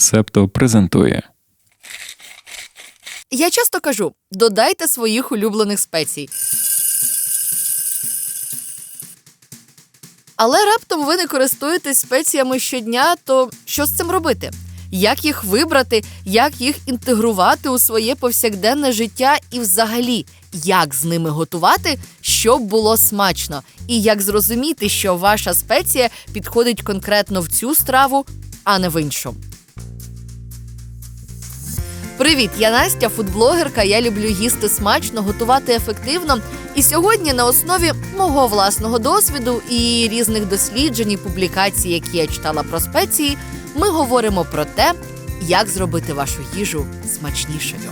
Септо презентує. Я часто кажу: додайте своїх улюблених спецій. Але раптом ви не користуєтесь спеціями щодня, то що з цим робити? Як їх вибрати, як їх інтегрувати у своє повсякденне життя і взагалі, як з ними готувати, щоб було смачно, і як зрозуміти, що ваша спеція підходить конкретно в цю страву, а не в іншу. Привіт, я Настя, фудблогерка. Я люблю їсти смачно, готувати ефективно. І сьогодні на основі мого власного досвіду і різних досліджень і публікацій, які я читала про спеції, ми говоримо про те, як зробити вашу їжу смачнішою.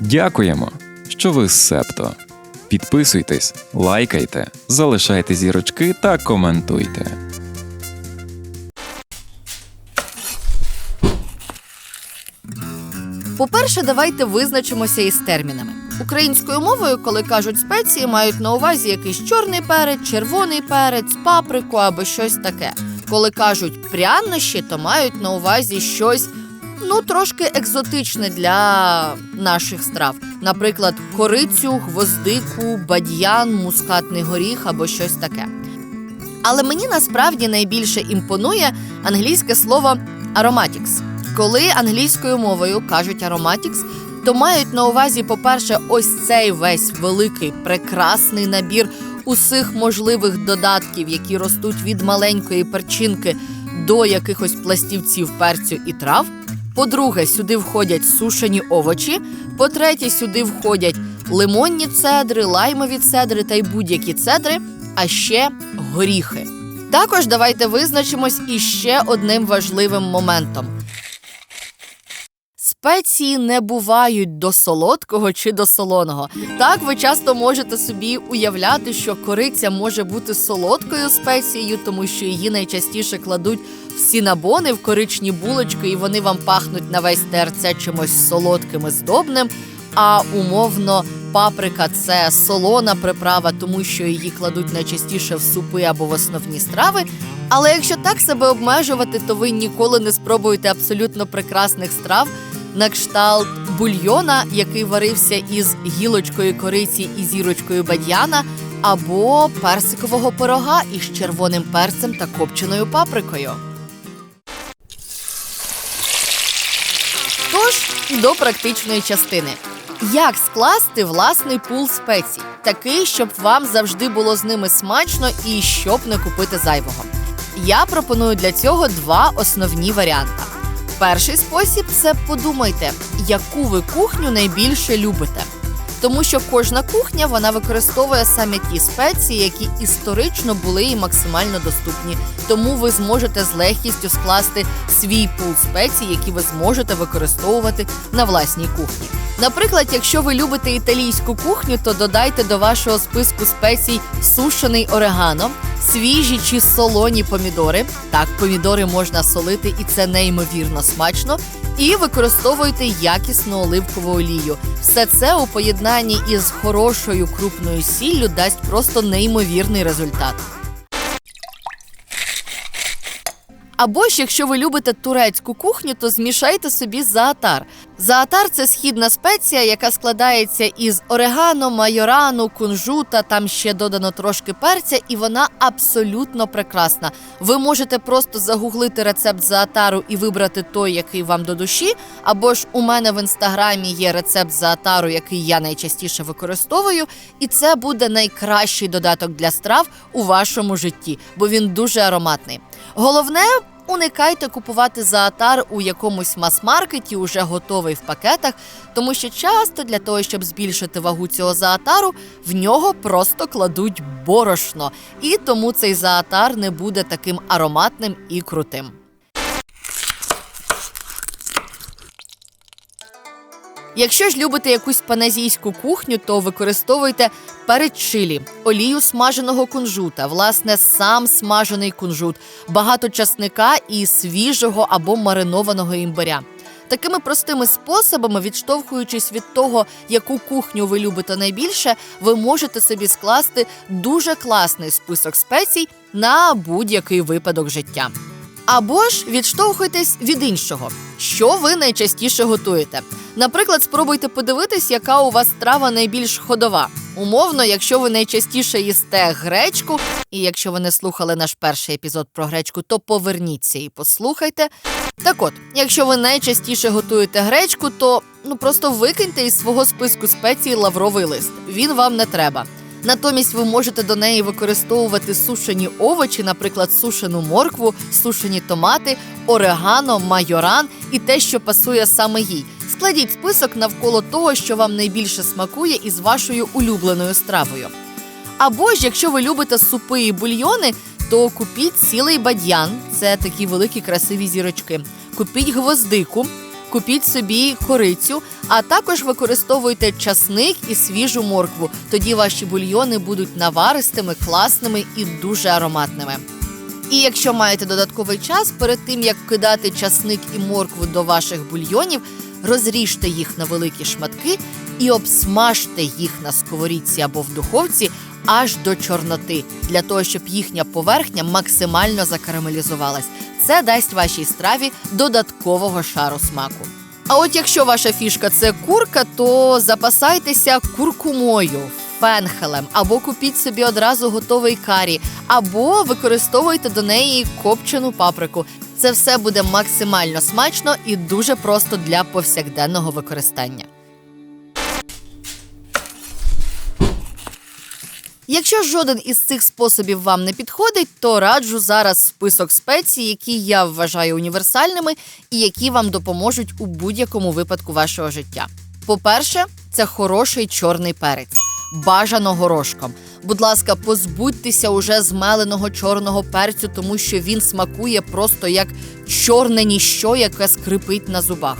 Дякуємо, що ви з Септо. Підписуйтесь, лайкайте, залишайте зірочки та коментуйте. По-перше, давайте визначимося із термінами. Українською мовою, коли кажуть спеції, мають на увазі якийсь чорний перець, червоний перець, паприку або щось таке. Коли кажуть прянощі, то мають на увазі щось ну трошки екзотичне для наших страв. Наприклад, корицю, гвоздику, бадьян, мускатний горіх або щось таке. Але мені насправді найбільше імпонує англійське слово aromatics. Коли англійською мовою кажуть aromatics, то мають на увазі, по-перше, ось цей весь великий прекрасний набір усіх можливих додатків, які ростуть від маленької перчинки до якихось пластівців перцю і трав. По-друге, сюди входять сушені овочі. По-третє, сюди входять лимонні цедри, лаймові цедри та й будь-які цедри, а ще горіхи. Також давайте визначимось іще одним важливим моментом. Спеції не бувають до солодкого чи до солоного. Так, ви часто можете собі уявляти, що кориця може бути солодкою спецією, тому що її найчастіше кладуть в сінабони, в коричні булочки, і вони вам пахнуть на весь ТРЦ чимось солодким і здобним. А умовно, паприка це солона приправа, тому що її кладуть найчастіше в супи або в основні страви. Але якщо так себе обмежувати, то ви ніколи не спробуєте абсолютно прекрасних страв на кшталт бульйона, який варився із гілочкою кориці і зірочкою бадьяна, або персикового пирога із червоним перцем та копченою паприкою. Тож до практичної частини. Як скласти власний пул спецій, такий, щоб вам завжди було з ними смачно і щоб не купити зайвого? Я пропоную для цього два основні варіанти. Перший спосіб це подумайте, яку ви кухню найбільше любите. Тому що кожна кухня вона використовує саме ті спеції, які історично були і максимально доступні. Тому ви зможете з легкістю скласти свій пул спецій, які ви зможете використовувати на власній кухні. Наприклад, якщо ви любите італійську кухню, то додайте до вашого списку спецій сушений орегано, свіжі чи солоні помідори. Так, помідори можна солити, і це неймовірно смачно. І використовуйте якісну оливкову олію. Все це у поєднанні із хорошою крупною сіллю дасть просто неймовірний результат. Або ж, якщо ви любите турецьку кухню, то змішайте собі заатар. Заатар це східна спеція, яка складається із орегано, майорану, кунжута, там ще додано трошки перця, і вона абсолютно прекрасна. Ви можете просто загуглити рецепт заатару і вибрати той, який вам до душі. Або ж у мене в інстаграмі є рецепт заатару, який я найчастіше використовую, і це буде найкращий додаток для страв у вашому житті, бо він дуже ароматний. Головне. Уникайте купувати заатар у якомусь мас-маркеті, уже готовий в пакетах, тому що часто для того, щоб збільшити вагу цього заатару, в нього просто кладуть борошно, і тому цей заатар не буде таким ароматним і крутим. Якщо ж любите якусь паназійську кухню, то використовуйте перець чилі, олію смаженого кунжута, власне, сам смажений кунжут, багато часника і свіжого або маринованого імбиря. Такими простими способами, відштовхуючись від того, яку кухню ви любите найбільше, ви можете собі скласти дуже класний список спецій на будь-який випадок життя. Або ж відштовхуйтесь від іншого, що ви найчастіше готуєте. Наприклад, спробуйте подивитись, яка у вас страва найбільш ходова. Умовно, якщо ви найчастіше їсте гречку, і якщо ви не слухали наш перший епізод про гречку, то поверніться і послухайте. Так от, якщо ви найчастіше готуєте гречку, то ну просто викиньте із свого списку спецій лавровий лист. Він вам не треба. Натомість ви можете до неї використовувати сушені овочі, наприклад, сушену моркву, сушені томати, орегано, майоран і те, що пасує саме їй. Складіть список навколо того, що вам найбільше смакує із вашою улюбленою стравою. Або ж, якщо ви любите супи і бульйони, то купіть цілий бадьян, це такі великі красиві зірочки. Купіть гвоздику, купіть собі корицю, а також використовуйте часник і свіжу моркву. Тоді ваші бульйони будуть наваристими, класними і дуже ароматними. І якщо маєте додатковий час, перед тим як кидати часник і моркву до ваших бульйонів, розріжте їх на великі шматки і обсмажте їх на сковорідці або в духовці аж до чорноти, для того, щоб їхня поверхня максимально закарамелізувалась. Це дасть вашій страві додаткового шару смаку. А от якщо ваша фішка це курка, то запасайтеся куркумою, фенхелем, або купіть собі одразу готовий карі, або використовуйте до неї копчену паприку. Це все буде максимально смачно і дуже просто для повсякденного використання. Якщо жоден із цих способів вам не підходить, то раджу зараз список спецій, які я вважаю універсальними і які вам допоможуть у будь-якому випадку вашого життя. По-перше, це хороший чорний перець, бажано горошком. Будь ласка, позбудьтеся уже змеленого чорного перцю, тому що він смакує просто як чорне ніщо, яке скрипить на зубах.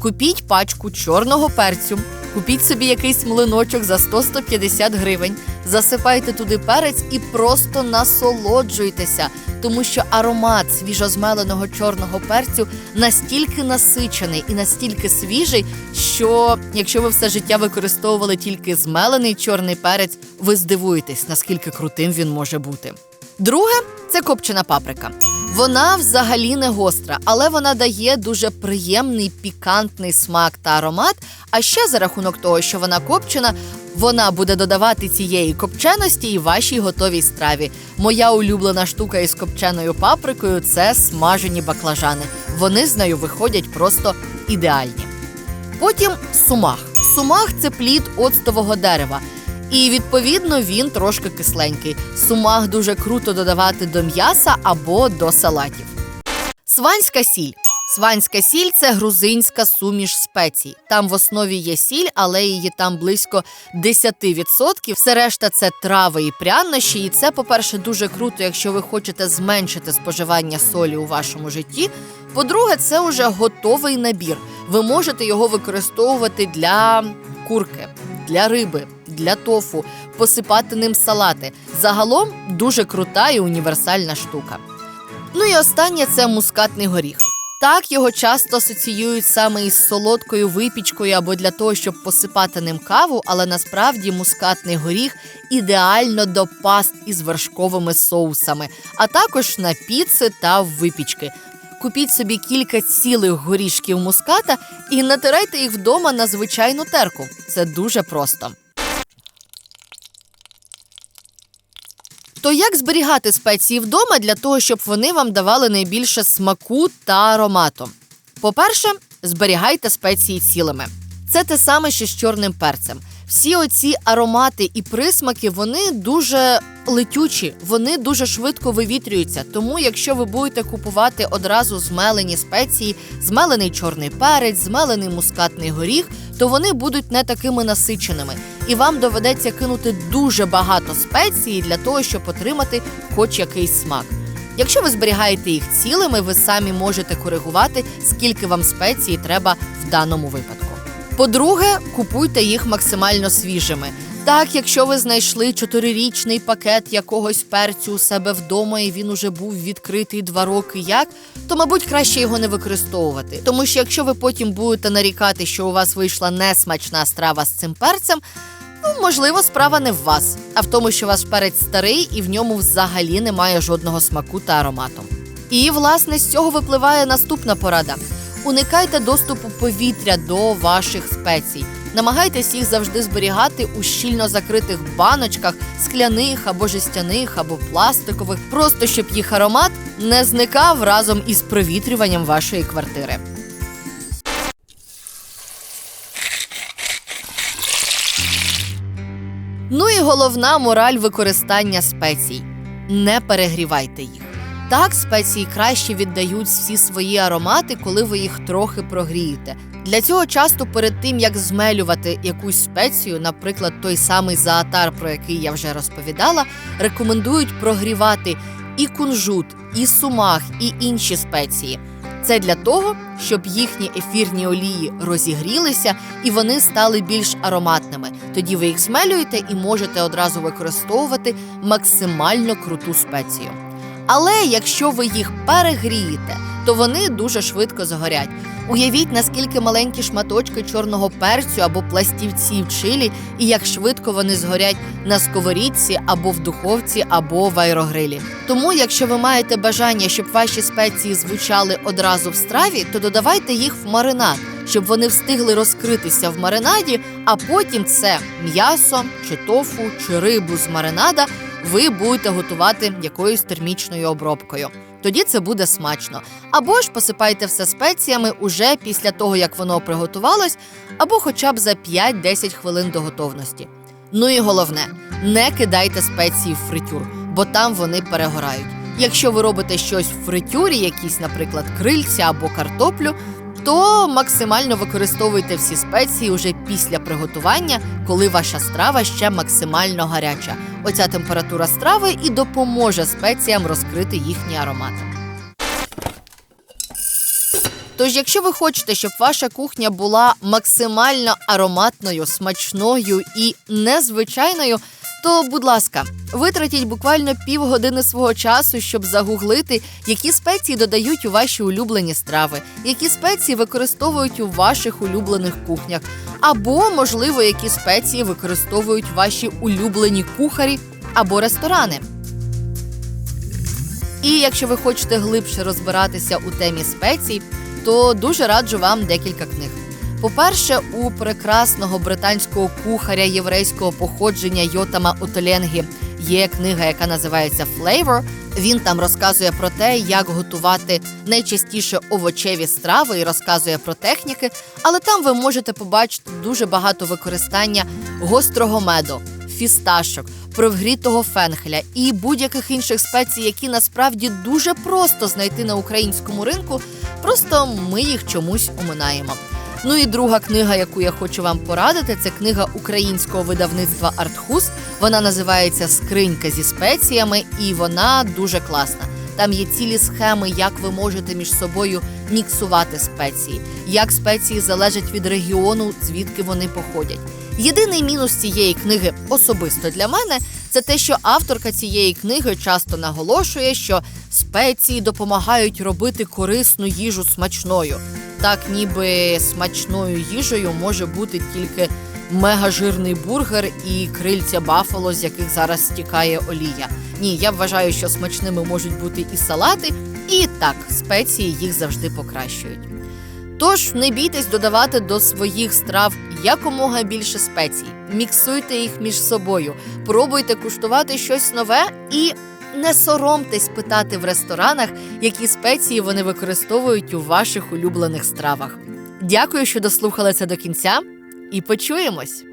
Купіть пачку чорного перцю, купіть собі якийсь млиночок за 100-150 гривень, засипайте туди перець і просто насолоджуйтеся, тому що аромат свіжозмеленого чорного перцю настільки насичений і настільки свіжий, що якщо ви все життя використовували тільки змелений чорний перець, ви здивуєтесь, наскільки крутим він може бути. Друге це копчена паприка. Вона взагалі не гостра, але вона дає дуже приємний пікантний смак та аромат. А ще за рахунок того, що вона копчена, вона буде додавати цієї копченості і вашій готовій страві. Моя улюблена штука із копченою паприкою це смажені баклажани. Вони з нею виходять просто ідеальні. Потім сумах. Сумах це плід оцтового дерева. І відповідно він трошки кисленький. Сумах дуже круто додавати до м'яса або до салатів. Сванська сіль. Сванська сіль це грузинська суміш спецій. Там в основі є сіль, але її там близько 10%. Все решта це трави і прянощі. І це, по-перше, дуже круто, якщо ви хочете зменшити споживання солі у вашому житті. По-друге, це вже готовий набір. Ви можете його використовувати для курки, для риби, для тофу, посипати ним салати. Загалом дуже крута і універсальна штука. Ну і останнє це мускатний горіх. Так його часто асоціюють саме із солодкою випічкою або для того, щоб посипати ним каву, але насправді мускатний горіх ідеально до паст із вершковими соусами, а також на піци та випічки. Купіть собі кілька цілих горішків муската і натирайте їх вдома на звичайну терку. Це дуже просто. То як зберігати спеції вдома для того, щоб вони вам давали найбільше смаку та аромату? По-перше, зберігайте спеції цілими. Це те саме, що з чорним перцем. Всі оці аромати і присмаки вони дуже летючі, вони дуже швидко вивітрюються. Тому, якщо ви будете купувати одразу змелені спеції, змелений чорний перець, змелений мускатний горіх, то вони будуть не такими насиченими, і вам доведеться кинути дуже багато спецій для того, щоб отримати хоч якийсь смак. Якщо ви зберігаєте їх цілими, ви самі можете коригувати, скільки вам спеції треба в даному випадку. По-друге, купуйте їх максимально свіжими. Так, якщо ви знайшли чотирирічний пакет якогось перцю у себе вдома, і він уже був відкритий два роки як, то, мабуть, краще його не використовувати. Тому що якщо ви потім будете нарікати, що у вас вийшла несмачна страва з цим перцем, ну можливо, справа не в вас, а в тому, що ваш перець старий і в ньому взагалі немає жодного смаку та аромату. І, власне, з цього випливає наступна порада: уникайте доступу повітря до ваших спецій. Намагайтесь їх завжди зберігати у щільно закритих баночках, скляних або жестяних, або пластикових, просто щоб їх аромат не зникав разом із провітрюванням вашої квартири. Ну і головна мораль використання спецій: не перегрівайте їх. Так, спеції краще віддають всі свої аромати, коли ви їх трохи прогрієте. Для цього часто перед тим як змелювати якусь спецію, наприклад, той самий заатар, про який я вже розповідала, рекомендують прогрівати і кунжут, і сумах, і інші спеції. Це для того, щоб їхні ефірні олії розігрілися і вони стали більш ароматними. Тоді ви їх змелюєте і можете одразу використовувати максимально круту спецію. Але якщо ви їх перегрієте, то вони дуже швидко згорять. Уявіть, наскільки маленькі шматочки чорного перцю або пластівців чилі, і як швидко вони згорять на сковорідці або в духовці, або в аерогрилі. Тому, якщо ви маєте бажання, щоб ваші спеції звучали одразу в страві, то додавайте їх в маринад, щоб вони встигли розкритися в маринаді, а потім це м'ясо чи тофу чи рибу з маринада ви будете готувати якоюсь термічною обробкою. Тоді це буде смачно. Або ж посипайте все спеціями уже після того, як воно приготувалось, або хоча б за 5-10 хвилин до готовності. Ну і головне, не кидайте спеції в фритюр, бо там вони перегорають. Якщо ви робите щось в фритюрі, якісь, наприклад, крильця або картоплю, то максимально використовуйте всі спеції уже після приготування, коли ваша страва ще максимально гаряча. Оця температура страви і допоможе спеціям розкрити їхні аромати. Тож, якщо ви хочете, щоб ваша кухня була максимально ароматною, смачною і незвичайною, то, будь ласка, витратіть буквально півгодини свого часу, щоб загуглити, які спеції додають у ваші улюблені страви, які спеції використовують у ваших улюблених кухнях, або, можливо, які спеції використовують ваші улюблені кухарі або ресторани. І якщо ви хочете глибше розбиратися у темі спецій, то дуже раджу вам декілька книг. По-перше, у прекрасного британського кухаря єврейського походження Йотама Отоленгі є книга, яка називається Flavor. Він там розказує про те, як готувати найчастіше овочеві страви і розказує про техніки. Але там ви можете побачити дуже багато використання гострого меду, фісташок, провгрітого фенхеля і будь-яких інших спецій, які насправді дуже просто знайти на українському ринку. Просто ми їх чомусь оминаємо. Ну і друга книга, яку я хочу вам порадити, це книга українського видавництва Артхус. Вона називається Скринька зі спеціями, і вона дуже класна. Там є цілі схеми, як ви можете між собою міксувати спеції, як спеції залежать від регіону, звідки вони походять. Єдиний мінус цієї книги особисто для мене це те, що авторка цієї книги часто наголошує, що спеції допомагають робити корисну їжу смачною. Так, ніби смачною їжею може бути тільки мегажирний бургер і крильця бафало, з яких зараз стікає олія. Ні, я вважаю, що смачними можуть бути і салати, і так, спеції їх завжди покращують. Тож не бійтесь додавати до своїх страв якомога більше спецій, міксуйте їх між собою, пробуйте куштувати щось нове і не соромтесь питати в ресторанах, які спеції вони використовують у ваших улюблених стравах. Дякую, що дослухали це до кінця, і почуємось!